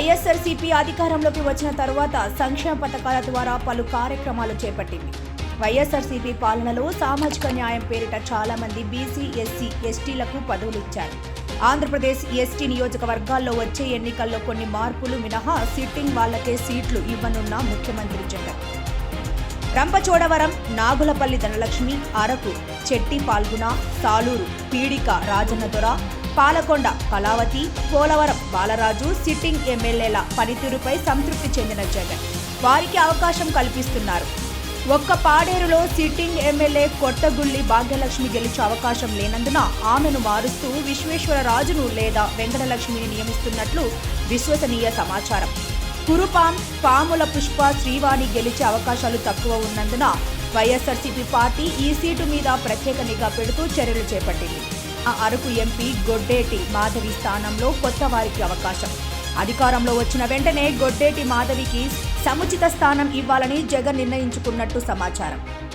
వైఎస్ఆర్సీపీ అధికారంలోకి వచ్చిన తర్వాత సంక్షేమ పథకాల ద్వారా పలు కార్యక్రమాలు చేపట్టింది. వైఎస్ఆర్సీపీ పాలనలో సామాజిక న్యాయం పేరిట చాలామంది బీసీ ఎస్సీ ఎస్టీలకు పదవులు ఇచ్చారు. ఆంధ్రప్రదేశ్ ఎస్టీ నియోజకవర్గాల్లో వచ్చే ఎన్నికల్లో కొన్ని మార్పులు మినహా సిట్టింగ్ వాళ్ళకే సీట్లు ఇవ్వనున్న ముఖ్యమంత్రి జగన్. రంపచోడవరం నాగులపల్లి ధనలక్ష్మి అరకు చెట్టి పాల్గున సాలూరు పీడిక రాజన్నదొర పాలకొండ కళావతి పోలవరం బాలరాజు సిట్టింగ్ ఎమ్మెల్యేల పనితీరుపై సంతృప్తి చెందిన జగన్. వారికి అవకాశం కల్పిస్తున్నారు. ఒక్క పాడేరులో సిట్టింగ్ ఎమ్మెల్యే కొట్టగుల్లి భాగ్యలక్ష్మి గెలిచే అవకాశం లేనందున ఆమెను మారుస్తూ విశ్వేశ్వరరాజును లేదా వెంకటలక్ష్మిని నియమిస్తున్నట్లు విశ్వసనీయ సమాచారం. కురుపాం పాముల పుష్ప శ్రీవాణి గెలిచే అవకాశాలు తక్కువ ఉన్నందున వైఎస్ఆర్సీపీ పార్టీ ఈ సీటు మీద ప్రత్యేక నిఘా పెడుతూ చర్యలు చేపట్టింది. ఆ అరకు ఎంపీ గొడ్డేటి మాధవి స్థానంలో కొత్త వారికి అవకాశం. అధికారంలో వచ్చిన వెంటనే గొడ్డేటి మాధవికి సముచిత స్థానం ఇవ్వాలని జగన్ నిర్ణయించుకున్నట్టు సమాచారం.